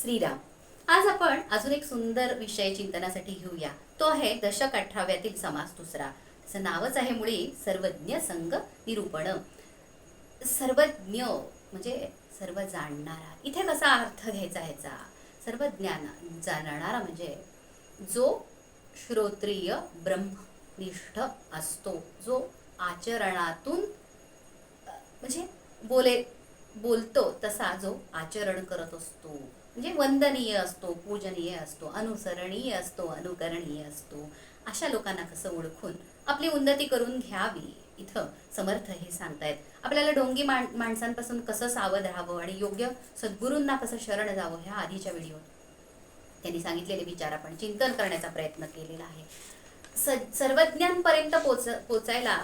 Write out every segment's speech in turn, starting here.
श्रीराम. आज आपण अजून एक सुंदर विषय चिंतनासाठी घेऊया. तो आहे दशक अठराव्यातील समास दुसरा. त्याचं नावच आहे मुळी सर्वज्ञ संघ निरूपण. सर्वज्ञ म्हणजे सर्व जाणणारा. इथे कसा अर्थ घ्यायचा ह्याचा? सर्वज्ञान जाणणारा म्हणजे जो श्रोत्रिय ब्रह्मनिष्ठ असतो. जो आचरणातून म्हणजे बोले बोलतो तसा जो आचरण करत असतो. म्हणजे वंदनीय असतो पूजनीय असतो अनुसरणीय असतो अनुकरणीय असतो. अशा लोकांना कसं ओळखून आपली उन्नती करून घ्यावी इथं समर्थ हे सांगतायत. आपल्याला डोंगी माण माणसांपासून कसं सावध राहावं आणि योग्य सद्गुरूंना कसं शरण जावं ह्या आधीच्या व्हिडिओत त्यांनी सांगितलेले विचार आपण चिंतन करण्याचा प्रयत्न केलेला आहे. स सर्वज्ञांपर्यंत पोच पोचायला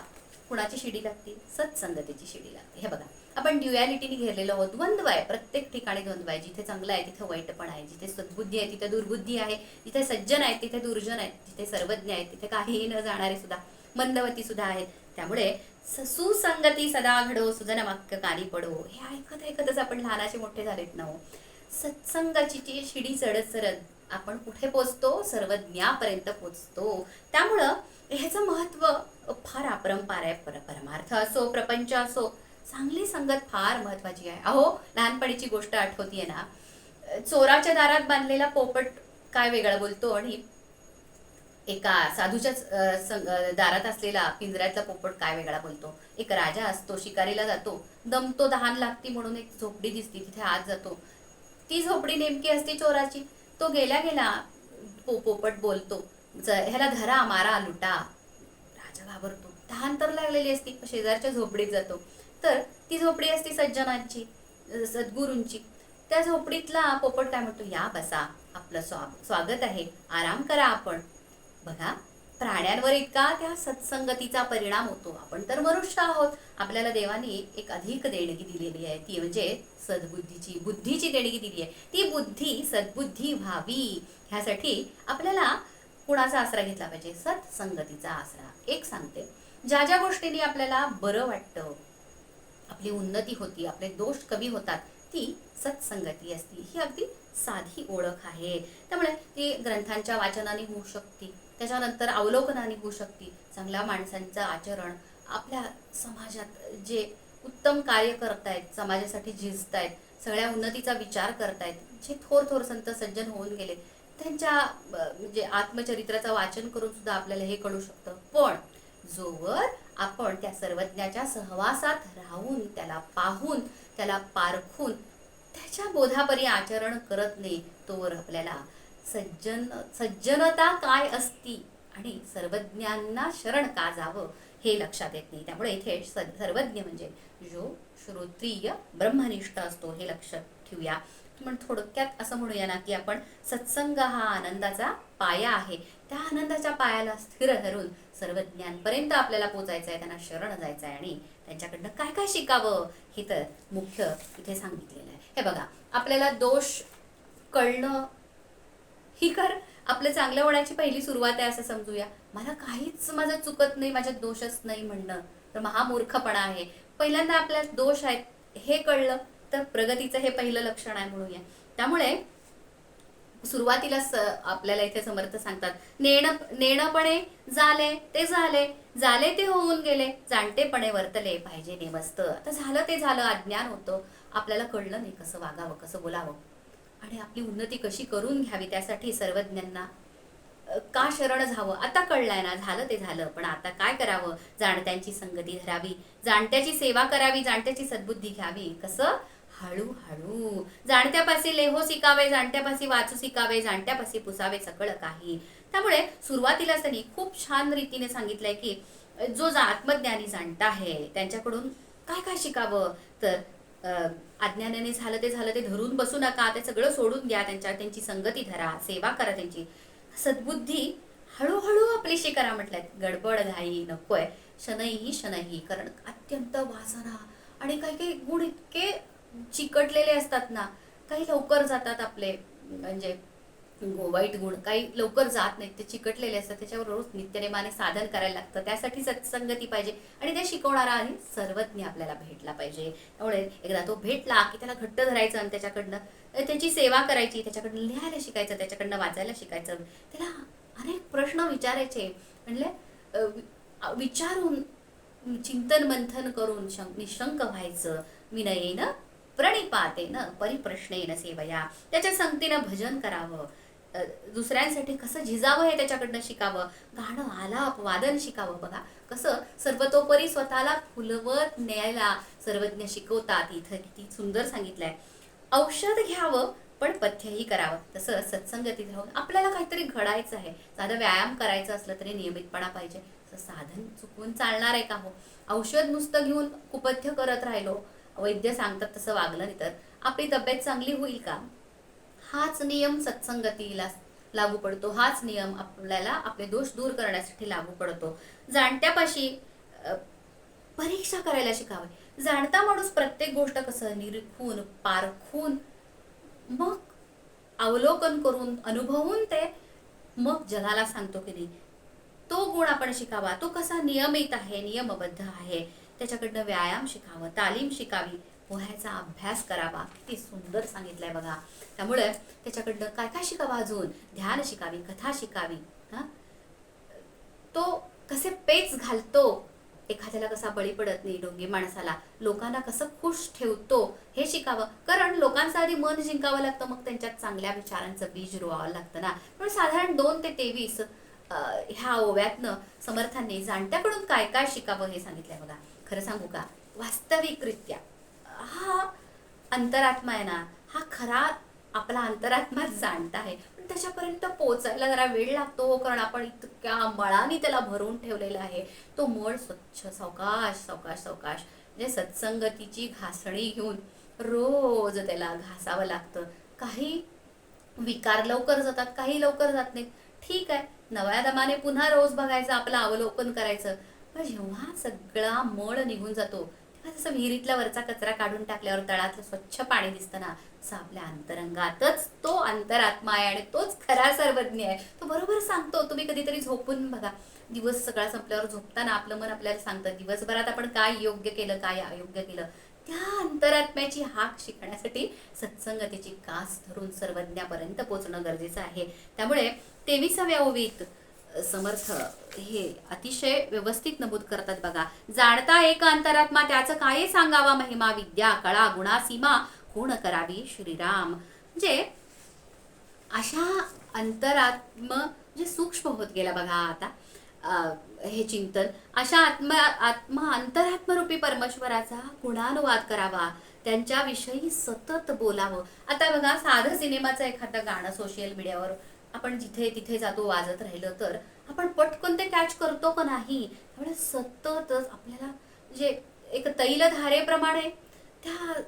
कुणाची शिडी लागते? सत्संगतीची शिडी लागते. हे बघा. आपण ड्युॲलिटीने घेरलेलो आहोत. द्वंद्व आहे. प्रत्येक ठिकाणी द्वंद्व आहे. जिथे चांगलं आहे तिथे वाईट पण आहे. जिथे सद्बुद्धी आहे तिथे दुर्बुद्धी आहे. जिथे सज्जन आहेत तिथे दुर्जन आहेत जिथे सर्वज्ञ आहेत तिथे काहीही न जाणारे सुद्धा मंदवती सुद्धा आहेत. त्यामुळे स- सुसंगती सदा घडो सुजन वाक्य पडो. हे ऐकत ऐकतच आपण लहानाचे मोठे झालेत ना हो. सत्संगाची जी शिडी चढत चढत आपण कुठे पोचतो? सर्वज्ञापर्यंत पोचतो. त्यामुळं ह्याचं महत्त्व फार अपरंपार आहे. पर परमार्थ असो प्रपंच असो चांगली संगत फार महत्वाची आहे. अहो लहानपणीची गोष्ट आठवतीये ना. चोराच्या दारात बांधलेला पोपट काय वेगळा बोलतो आणि एका साधूच्या दारात असलेला पिंजऱ्यातला पोपट काय वेगळा बोलतो? एक राजा असतो शिकारीला जातो. दमतो दहान लागती म्हणून एक झोपडी दिसती तिथे आत जातो. ती झोपडी नेमकी असते चोराची? तो गेल्या गेला पो पोपट बोलतो ह्याला धरा मारा लुटा. राजा घाबरतो. तहान तर लागलेली असती शेजारच्या झोपडीत जातो. तर ती झोपडी असती सज्जनांची सद्गुरूंची. त्या झोपडीतला पोपट काय म्हणतो? या बसा. आपलं स्वा स्वागत आहे. आराम करा आपण. बघा प्राण्यांवर इतका त्या सत्संगतीचा परिणाम होतो. आपण तर मनुष्य आहोत. आपल्याला देवाने एक अधिक देणगी दिलेली आहे. ती म्हणजे सद्बुद्धीची बुद्धीची देणगी दिली आहे. ती बुद्धी सद्बुद्धी व्हावी. ह्यासाठी आपल्याला कुणाचा आसरा घेतला पाहिजे? सत्संगतीचा आसरा. एक सांगते. ज्या ज्या गोष्टींनी आपल्याला बरं वाटतं आपली उन्नती होती आपले दोष कमी होतात ती सत्संगती असती. ही अगदी साधी ओळख आहे. त्यामुळे ती ग्रंथांच्या वाचनाने होऊ शकते त्याच्यानंतर अवलोकनाने होऊ शकते. चांगल्या माणसांचं आचरण आपल्या समाजात जे उत्तम कार्य करतायत समाजासाठी झिजतायत सगळ्या उन्नतीचा विचार करतायत जे थोर थोर संत सज्जन होऊन गेले त्यांच्या म्हणजे आत्मचरित्राचं वाचन करून सुद्धा आपल्याला हे कळू शकतं. पण जोवर आपण त्या सर्वज्ञाच्या सहवासात राहून त्याला पाहून त्याला पारखून त्याच्या बोधापरी आचरण करत नाही तोवर आपल्याला सज्जन सज्जनता काय असती आणि सर्वज्ञांना शरण का जावं हे लक्षात येत नाही. त्यामुळे इथे सर्वज्ञ म्हणजे जो श्रोत्रिय ब्रह्मनिष्ठ असतो हे लक्षात ठेवूया. पण थोडक्यात असं म्हणूया ना की आपण सत्संग हा आनंदाचा पाया आहे. त्या आनंदाच्या पायाला स्थिर धरून सर्वज्ञांपर्यंत आपल्याला पोचायचं आहे त्यांना शरण जायचं आहे आणि त्यांच्याकडनं काय काय शिकावं हे तर मुख्य इथे सांगितलेलं आहे. हे बघा आपल्याला दोष कळणं ही कर आपलं चांगलं होण्याची पहिली सुरुवात आहे असं समजूया. मला काहीच माझं चुकत नाही माझ्यात दोषच नाही म्हणणं. तर महामूर्खपणा आहे. पहिल्यांदा आपल्यात दोष आहेत हे कळलं तर प्रगतीचं हे पहिलं लक्षण आहे म्हणूया. त्यामुळे सुरुवातीला स आपल्याला इथे समर्थ सांगतात नेण नेणपणे झाले ते झाले झाले ते होऊन गेले जाणतेपणे वर्तले पाहिजे नेमस्त आता झालं ते झालं अज्ञान होतं आपल्याला कळलं नाही कसं वागावं कसं बोलावं. आणि आपली उन्नती कशी करून घ्यावी त्यासाठी सर्वज्ञांना का शरण झावं? आता कळलंय ना झालं ते झालं पण आता काय करावं? जाणत्यांची संगती धरावी जाणत्याची सेवा करावी जाणत्याची सद्बुद्धी घ्यावी. कसं? हळूहळू. जाणत्यापासी लेहो शिकावे जाणत्यापासी वाचू शिकावे जाणत्यापासी पुसावे सगळं काही. त्यामुळे सुरुवातीलाच त्यांनी खूप छान रीतीने सांगितलंय की जो जा- आत्मज्ञानी जाणता आहे त्यांच्याकडून काय काय शिकावं? तर अज्ञानाने झालं ते झालं ते धरून बसू नका ते सगळं सोडून घ्या त्यांच्या त्यांची संगती धरा सेवा करा त्यांची. सद्बुद्धी हळूहळू आपलीशी करा म्हटलंय गडबड घाई नकोय. शनई शनई कारण अत्यंत वासना आणि काही काही गुण इतके चिकटलेले असतात ना काही लवकर जातात आपले म्हणजे वाईट गुण काही लवकर जात नाहीत ते चिकटलेले असतात त्याच्यावर रोज नित्यनेमाने साधन करायला लागतं. त्यासाठी सत्संगती पाहिजे आणि ते शिकवणारा आणि सर्वज्ञ आपल्याला भेटला पाहिजे. त्यामुळे एकदा तो भेटला की त्याला घट्ट धरायचं आणि त्याच्याकडनं त्याची सेवा करायची त्याच्याकडनं लिहायला शिकायचं त्याच्याकडनं वाचायला शिकायचं. त्याला अनेक प्रश्न विचारायचे. म्हणले विचारून चिंतन मंथन करून शं- निशंक व्हायचं. विनयेनं प्रणिपातेन परिप्रश्नेन सेवया. त्याच्या संगतीनं भजन करावं. दुसऱ्यांसाठी कसं झिजावं हे त्याच्याकडनं शिकावं? गाणं आलाप वादन शिकावं बघा. कसं? सर्वतोपरी स्वतःला फुलवत न्यायला सर्वज्ञ शिकवतात. इथं किती सुंदर सांगितलंय. औषध घ्यावं पण पथ्यही करावं. तसं सत्संगतीत राहून आपल्याला काहीतरी घडायचं आहे. साधं व्यायाम करायचं असलं तरी नियमितपणा पाहिजे. साधन चुकवून चालणार आहे का हो? औषध नुसतं घेऊन कुपथ्य करत राहिलो वैद्य सांगतात तसं वागलं नाही तर. आपली तब्येत चांगली होईल का? हाच नियम सत्संगतीला लागू पडतो. हाच नियम आपल्याला आपले दोष दूर करण्यासाठी लागू पडतो. जाणत्यापाशी परीक्षा करायला शिकावे. जाणता माणूस प्रत्येक गोष्ट कसं निरखून पारखून मग अवलोकन करून अनुभवून ते मग जगाला सांगतो की नाही. तो गुण आपण शिकावा. तो कसा नियमित आहे नियमबद्ध आहे. त्याच्याकडनं व्यायाम शिकावं तालीम शिकावी पोह्याचा अभ्यास करावा किती सुंदर सांगितलंय बघा. त्यामुळे त्याच्याकडनं काय काय शिकावं अजून? ध्यान शिकावी कथा शिकावी हा? तो कसे पेच घालतो? एखाद्याला कसा बळी पडत नाही डोंगी माणसाला लोकांना कसं खुश ठेवतो? हे शिकावं. कारण लोकांचं आधी मन जिंकावं लागतं मग त्यांच्यात चांगल्या विचारांचं बीज रुवावं लागतं ना. पण साधारण दोन ते तेवीस ह्या ओव्यातनं समर्थांनी जाणत्याकडून काय काय शिकावं हे सांगितलंय बघा. खरं सांगू का? वास्तविकरित्या. हा अंतरात्मा आहे ना हा खरा आपला अंतरात्मा जाणता आहे. पण त्याच्यापर्यंत पोचायला जरा वेळ लागतो हो, कारण आपण इतक्या मळाने त्याला भरून ठेवलेला आहे. तो मळ स्वच्छ सावकाश सावकाश सावकाश. म्हणजे सत्संगतीची घासणी घेऊन रोज त्याला घासावं लागतं. काही विकार लवकर जातात काही लवकर जात नाहीत. ठीक आहे नव्या दमाने पुन्हा रोज बघायचं आपलं अवलोकन करायचं. पण जेव्हा सगळा मळ निघून जातो तेव्हा जसं विहिरीतला वरचा कचरा काढून टाकल्यावर तळातलं स्वच्छ पाणी दिसतं ना असं आपल्या अंतरंगातच तो अंतरात्मा आहे आणि तोच खरा सर्वज्ञ आहे. तो बरोबर सांगतो तुम्ही कधीतरी झोपून बघा. दिवस सगळा संपल्यावर झोपताना आपलं मन आपल्याला सांगतं दिवसभरात आपण काय योग्य केलं काय अयोग्य केलं? त्या अंतरात्म्याची हाक शिकण्यासाठी सत्संगतीची कास धरून सर्वज्ञापर्यंत पोहोचणं गरजेचं आहे. त्यामुळे तेविसाव्या ओवीत समर्थ हे अतिशय व्यवस्थित नमूद करतात बघा. जाणता एक अंतरात्मा त्याचं काय सांगावा महिमा विद्या कळा गुणा सीमा? कोण करावी श्रीराम. म्हणजे अशा अंतरात्म म्हणजे सूक्ष्म होत गेला बघा आता हे चिंतन. अशा आत्मा आत्मा अंतरात्मरूपी परमेश्वराचा गुणानुवाद करावा. त्यांच्याविषयी सतत बोलावं. आता बघा साधं सिनेमाचं एखादं गाणं सोशल मीडियावर आपण जिथे तिथे जातो वाजत राहिलं तर आपण पटकन ते कॅच करतो का नाही? त्यामुळे सततच आपल्याला म्हणजे एक तैलधारेप्रमाणे त्या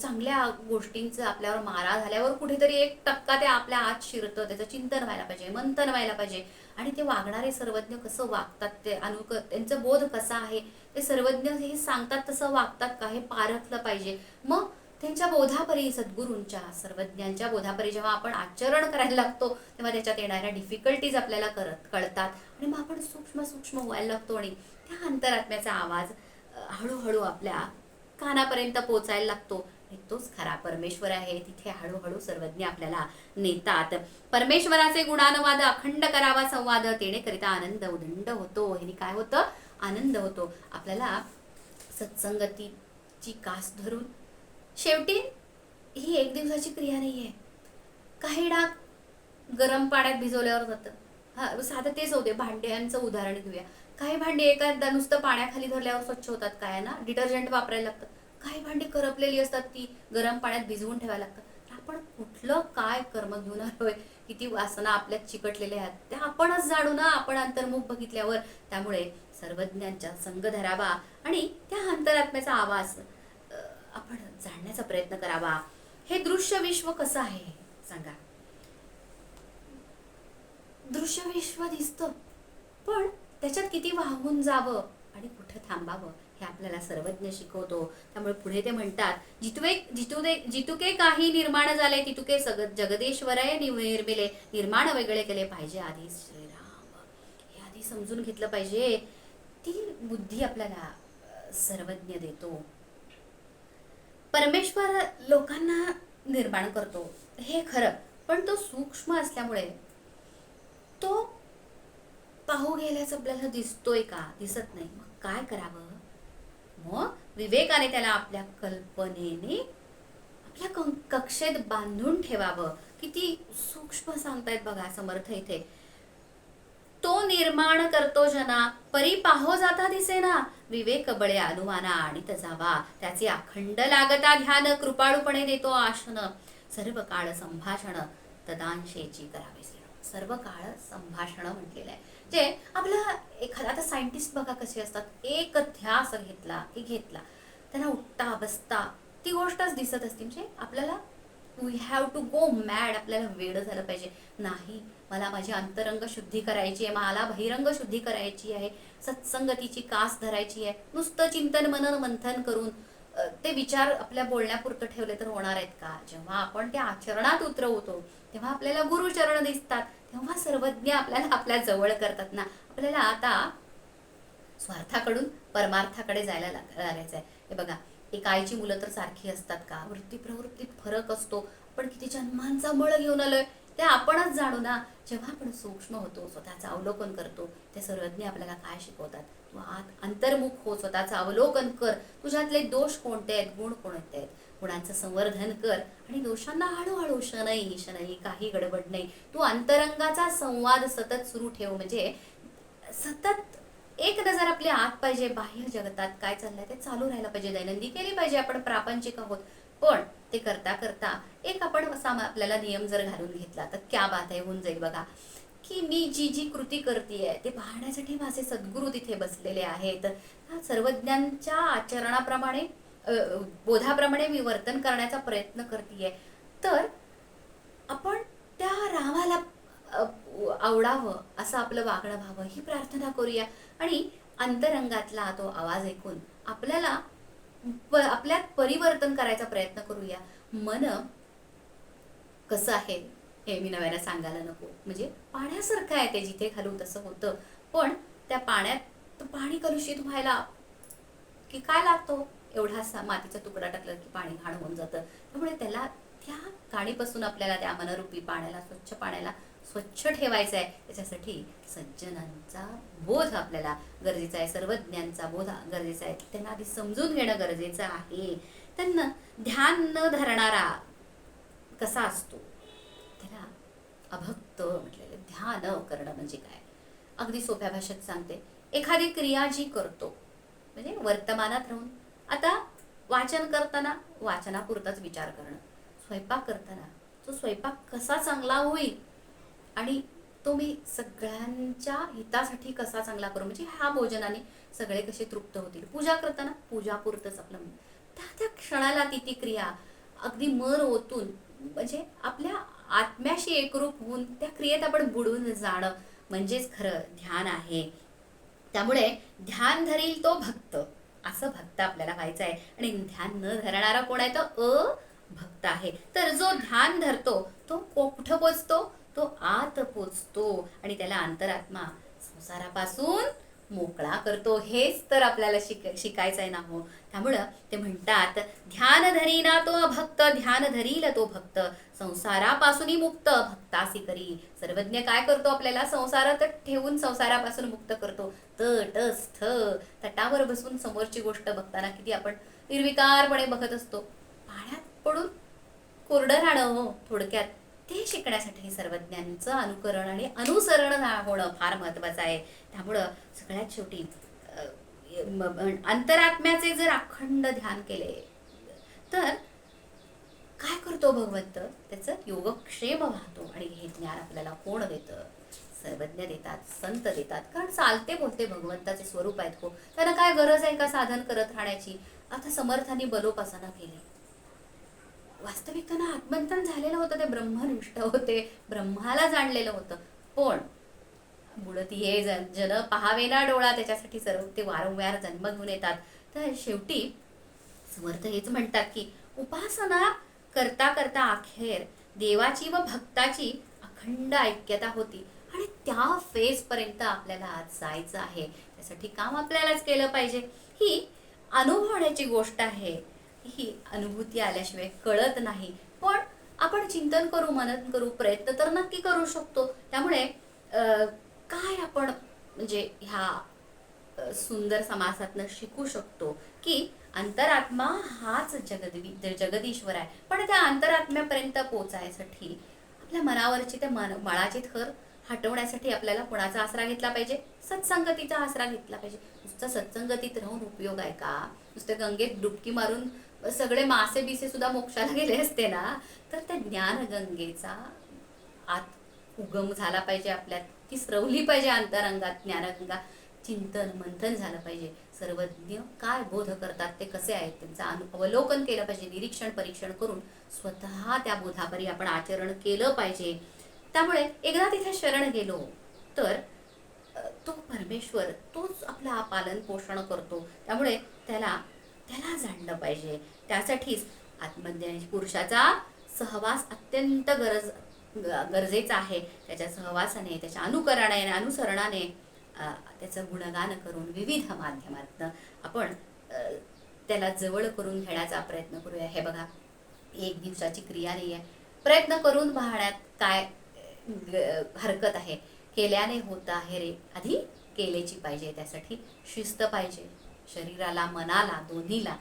चांगल्या गोष्टींचं आपल्यावर मारा झाल्यावर कुठेतरी एक टक्का ते आपल्या आत शिरतं त्याचं चिंतन व्हायला पाहिजे मंथन व्हायला पाहिजे. आणि ते वागणारे सर्वज्ञ कसं वागतात ते अनुक त्यांचं बोध कसा आहे ते सर्वज्ञ हे सांगतात तसं वागतात का हे पारखलं पाहिजे. मग त्यांच्या बोधापरी सद्गुरूंच्या सर्वज्ञांच्या बोधापरी जेव्हा आपण आचरण करायला लागतो तेव्हा त्याच्यात येणाऱ्या डिफिकल्टीज आपल्याला करत कळतात. आणि मग आपण सूक्ष्म सूक्ष्म व्हायला लागतो आणि त्या अंतरात्म्याचा आवाज हळूहळू आपल्या कानापर्यंत पोचायला लागतो. तोच खरा परमेश्वर आहे. तिथे हळूहळू सर्वज्ञ आपल्याला नेतात. परमेश्वराचे गुणानुवाद अखंड करावा संवाद करिता आनंद उदंड होतो. ह्यानी काय होतं? आनंद होतो. आपल्याला सत्संगतीची कास धरून शेवटी ही एक दिवसाची क्रिया नाही आहे काही डाग गरम पाण्यात भिजवल्यावर जातं. हा साधं तेच होते. भांड्यांचं उदाहरण घेऊया. काही भांडी एखादा नुसतं पाण्याखाली धरल्यावर स्वच्छ होतात काय ना? डिटर्जंट वापरायला लागतं. काही भांडी करपलेली असतात ती गरम पाण्यात भिजवून ठेवायला लागतं आपण कुठलं काय कर्म घेऊन आलोय किती वासना आपल्यात चिकटलेल्या आहेत. त्या आपणच जाणू ना. आपण अंतर्मुख बघितल्यावर. त्यामुळे सर्वज्ञांच्या संग धरावा आणि त्या अंतरात्म्याचा आवाज आपण जाणण्याचा प्रयत्न करावा. हे दृश्य विश्व कसं आहे? सांगा. दृश्य विश्व दिसतं. पण त्याच्यात किती वाहून जावं आणि कुठं थांबावं हे आपल्याला सर्वज्ञ शिकवतो. त्यामुळे पुढे ते म्हणतात जितुवे जितुदे जितुके काही निर्माण झाले तितुके सग जगदेश्वराय निर्मिले निर्माण वेगळे केले पाहिजे आधी श्रीराम. हे आधी समजून घेतलं पाहिजे. ती बुद्धी आपल्याला सर्वज्ञ देतो. परमेश्वर लोकांना निर्माण करतो. हे खरं. पण तो सूक्ष्म असल्यामुळे तो पाहू गेल्याचं आपल्याला दिसतोय का? दिसत नाही. मग काय करावं? मग विवेकाने त्याला आपल्या कल्पनेने आपल्या कक्षेत बांधून ठेवावं. किती सूक्ष्म सांगतायत बघा समर्थ इथे. तो निर्माण करतो जना. परी पाहो जाता दिसेना. विवेक बळे अनुमाना आणि जावा त्याचे अखंड लागता ध्यान कृपाळूपणे देतो आशन सर्व काळ संभाषण तदांशेची करावे सर्व काळ संभाषण म्हटलेलं आहे. जे आपलं एखादा आता सायंटिस्ट बघा कसे असतात. एक ध्यास घेतला की घेतला. त्यांना उठता बसता ती गोष्टच दिसत असते. म्हणजे आपल्याला we have to go mad आपल्याला वेड झालं पाहिजे. नाही मला माझी अंतरंग शुद्धी करायची आहे. मला बहिरंग शुद्धी करायची आहे. सत्संगतीची कास धरायची आहे. नुसतं चिंतन मनन मंथन करून ते विचार आपल्या बोलण्यापुरतं ठेवले तर होणार आहेत का? जेव्हा आपण ते आचरणात उतरवतो तेव्हा आपल्याला गुरुचरण दिसतात. तेव्हा सर्वज्ञ आपल्याला आपल्या जवळ करतात ना. आपल्याला आता स्वार्थाकडून परमार्थाकडे जायला लागायचं आहे हे बघा एक आईची मुलं तर सारखी असतात का? वृत्ती प्रवृत्तीत फरक असतो. पण किती जन्मांचा मळ घेऊन आलोय. ते आपणच जाणू ना. जेव्हा आपण सूक्ष्म होतो स्वतःचं अवलोकन करतो ते सर्वज्ञ आपल्याला काय शिकवतात? तू आत अंतर्मुख हो स्वतःचं अवलोकन कर. तुझ्यातले दोष कोणते आहेत? गुण कोणते आहेत? गुणांचं संवर्धन कर. आणि दोषांना हळूहळू शनई शनई काही गडबड नाही. तू अंतरंगाचा संवाद सतत सुरू ठेव. म्हणजे सतत एक नजर आपली आत पाहिजे बाह्य जगतात काय चाललंय ते चालू राहायला पाहिजे दैनंदिन केली पाहिजे आपण प्रापंचिक आहोत. पण ते करता करता एक आपण आपल्याला नियम जर घालून घेतला तर क्या बात आहे होऊन जाईल बघा. की मी जी जी कृती करते ते पाहण्यासाठी माझे सद्गुरू तिथे बसलेले आहेत. सर्वज्ञांच्या आचरणाप्रमाणे बोधाप्रमाणे मी वर्तन करण्याचा प्रयत्न करते तर आपण आवडावं असं आपलं वागणं व्हावं ही प्रार्थना करूया. आणि अंतरंगातला तो आवाज ऐकून आपल्याला प- आपल्यात परिवर्तन करायचा प्रयत्न करूया. मन कसं आहे हे मी नव्यानं सांगायला नको. म्हणजे पाण्यासारखं आहे ते जिथे घालू तसं होतं. पण त्या पाण्यात पाणी कलुषित व्हायला की काय लागतो? एवढा मातीचा तुकडा टाकला की पाणी घाण होऊन जातं. त्यामुळे त्याला त्या गाणीपासून आपल्याला त्या मनरूपी पाण्याला स्वच्छ पाण्याला स्वच्छ ठेवायचं आहे त्याच्यासाठी सज्जनांचा बोध आपल्याला गरजेचा आहे. सर्वज्ञांचा बोध गरजेचा आहे. त्यांना आधी समजून घेणं गरजेचं आहे. त्यांना ध्यान न धरणारा कसा असतो? त्याला अभक्त म्हटलेलं ध्यान करणं म्हणजे काय? अगदी सोप्या भाषेत सांगते. एखादी क्रिया जी करतो म्हणजे वर्तमानात राहून आता वाचन करताना वाचनापुरताच विचार करणं. स्वयंपाक करताना तो स्वयंपाक कसा चांगला होईल? आणि तो मी सगळ्यांच्या हितासाठी कसा चांगला करू? म्हणजे ह्या भोजनाने सगळे कसे तृप्त होतील? पूजा करताना पूजापुरतंच आपलं त्या त्या क्षणाला ती ती क्रिया अगदी मन ओतून म्हणजे आपल्या आत्म्याशी एकरूप होऊन त्या क्रियेत आपण बुडून जाणं म्हणजेच खरं ध्यान आहे. त्यामुळे ध्यान धरील तो भक्त. असं भक्त आपल्याला व्हायचं आहे. आणि ध्यान न धरणारा कोण आहे? तो अभक्त आहे. तर जो ध्यान धरतो तो कुठं पोचतो? तो आत पोचतो आणि त्याला अंतरात्मा संसारापासून मोकळा करतो. हेच तर आपल्याला शिक शिकायचं आहे ना हो. त्यामुळं ते म्हणतात ध्यान धरीना तो भक्त ध्यान धरील तो भक्त. संसारापासूनही मुक्त भक्तासी करी. सर्वज्ञ काय करतो आपल्याला? संसारात ठेवून संसारापासून मुक्त करतो. तट स्थ तटावर बसून समोरची गोष्ट बघताना किती आपण निर्विकारपणे बघत असतो. पाण्यात पडून कोरडं राहणं हो थोडक्यात. ते शिकण्यासाठी सर्वज्ञांचं अनुकरण आणि अनुसरण होणं फार महत्वाचं आहे. त्यामुळं सगळ्यात शेवटी अंतरात्म्याचे जर अखंड ध्यान केले तर काय करतो भगवंत? त्याचं योगक्षेम वाहतो आणि हे ज्ञान आपल्याला कोण देतं? सर्वज्ञ देतात संत देतात. कारण चालते बोलते भगवंताचे स्वरूप आहेत हो त्यांना काय गरज आहे का साधन करत राहण्याची? आता समर्थांनी बलोपासना केली. वास्तविक त्यांना आत्मंथन झालेलं होतं ते ब्रह्मनिष्ठ होते. ब्रह्माला जाणलेलं होतं. पण बुडती हे जन जन पहावे ना डोळा त्याच्यासाठी सर्व ते वारंवार जन्म घेऊन येतात. तर शेवटी समर्थ हेच म्हणतात की उपासना करता करता अखेर देवाची व भक्ताची अखंड ऐक्यता होती आणि त्या फेजपर्यंत आपल्याला आज जायचं आहे. त्यासाठी काम आपल्यालाच केलं पाहिजे. ही अनुभवण्याची गोष्ट आहे. ही अनुभूती आल्याशिवाय कळत नाही. पण आपण चिंतन करू मनन करू प्रयत्न तर नक्की करू शकतो. त्यामुळे काय आपण म्हणजे ह्या सुंदर समासातनं शिकू शकतो की अंतरात्मा हाच जगदवी जगदीश्वर आहे. पण त्या अंतरात्म्यापर्यंत पोचायसाठी आपल्या मनावरची त्या मन मळाचे थर हटवण्यासाठी आपल्याला कुणाचा आसरा घेतला पाहिजे? सत्संगतीचा आसरा घेतला पाहिजे. नुसतं सत्संगतीत राहून उपयोग आहे का? नुसतं गंगेत डुबकी मारून सगळे मासे बिसे सुद्धा मोक्षाला गेले असते ना तर त्या ज्ञानगंगेचा आत उगम झाला पाहिजे आपल्यात. ती स्रवली पाहिजे अंतरंगात ज्ञानगंगा. चिंतन मंथन झालं पाहिजे. सर्वज्ञ काय बोध करतात ते कसे आहेत? त्यांचं अनु अवलोकन केलं पाहिजे. निरीक्षण परीक्षण करून स्वतः त्या बोधापरी आपण आचरण केलं पाहिजे. त्यामुळे एकदा तिथे शरण गेलो तर तो परमेश्वर तोच आपला पालन पोषण करतो. त्यामुळे त्याला त्याला जाणलं पाहिजे. त्यासाठीच आत्मज्ञानी पुरुषाचा सहवास अत्यंत गरज ग- गरजेचा आहे. त्याच्या सहवासाने त्याच्या अनुकरणाने अनुसरणाने त्याचं गुणगान करून विविध माध्यमातनं आपण त्याला जवळ करून घेण्याचा प्रयत्न करूया. हे बघा एक दिवसाची क्रिया नाही आहे प्रयत्न करून पाहण्यात काय हरकत आहे? केल्याने होत आहे रे. आधी केलेची पाहिजे त्यासाठी शिस्त पाहिजे. शरीराला मनाला दोन्हीला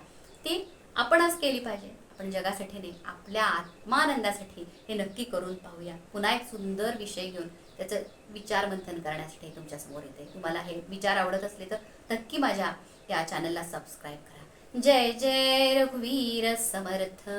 ती आपणच केली पाहिजे. आपण जगासाठी नाही आपल्या आत्मानंदासाठी हे नक्की करून पाहूया. पुन्हा एक सुंदर विषय घेऊन त्याचं विचार मंथन करण्यासाठी तुमच्यासमोर येते. तुम्हाला हे विचार आवडत असले तर नक्की माझ्या या चॅनलला सबस्क्राईब करा. जय जय रघुवीर समर्थ.